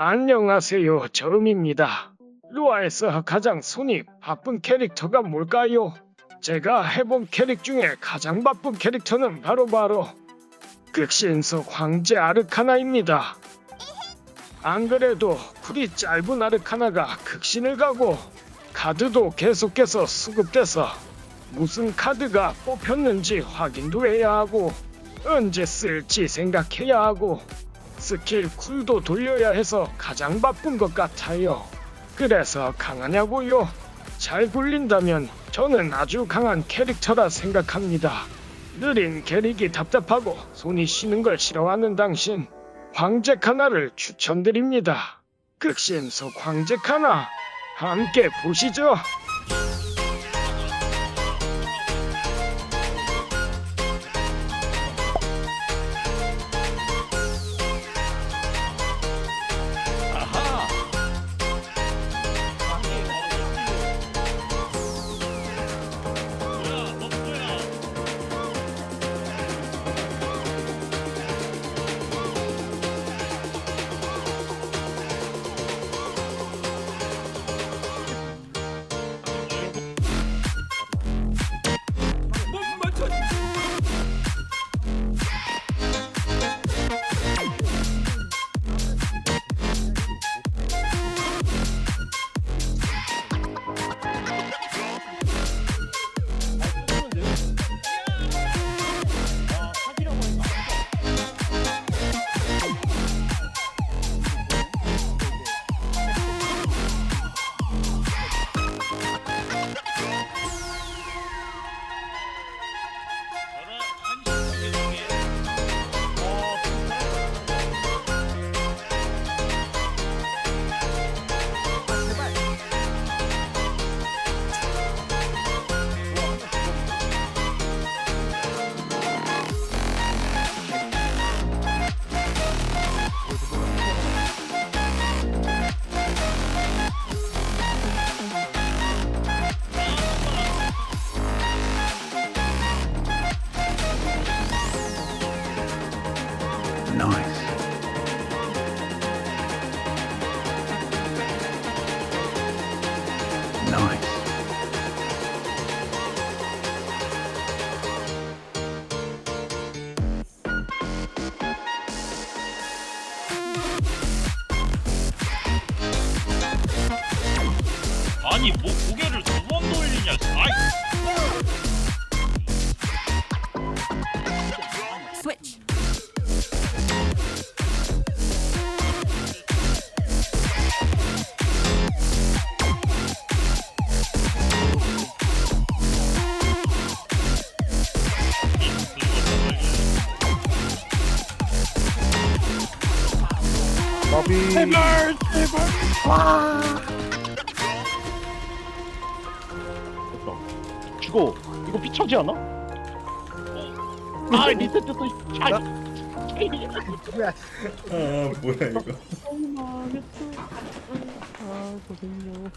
안녕하세요. 저음입니다. 루아에서 가장 손이 바쁜 캐릭터가 뭘까요? 제가 해본 캐릭 중에 가장 바쁜 캐릭터는 바로 바로 극신속 황제 아르카나입니다. 안 그래도 쿨이 짧은 아르카나가 극신을 가고 카드도 계속해서 수급돼서 무슨 카드가 뽑혔는지 확인도 해야 하고 언제 쓸지 생각해야 하고 스킬 쿨도 돌려야 해서 가장 바쁜 것 같아요. 그래서 강하냐고요? 잘 굴린다면 저는 아주 강한 캐릭터라 생각합니다. 느린 캐릭이 답답하고 손이 쉬는 걸 싫어하는 당신 황제 카나를 추천드립니다. 극신속 황제 카나 함께 보시죠. Nice. 아니 뭐고 Bobby. 제발 제발 됐다. 죽어. 이거 피차지 않아? 아 리셋도 또. 아, 아 뭐야 이거. 아 고생요.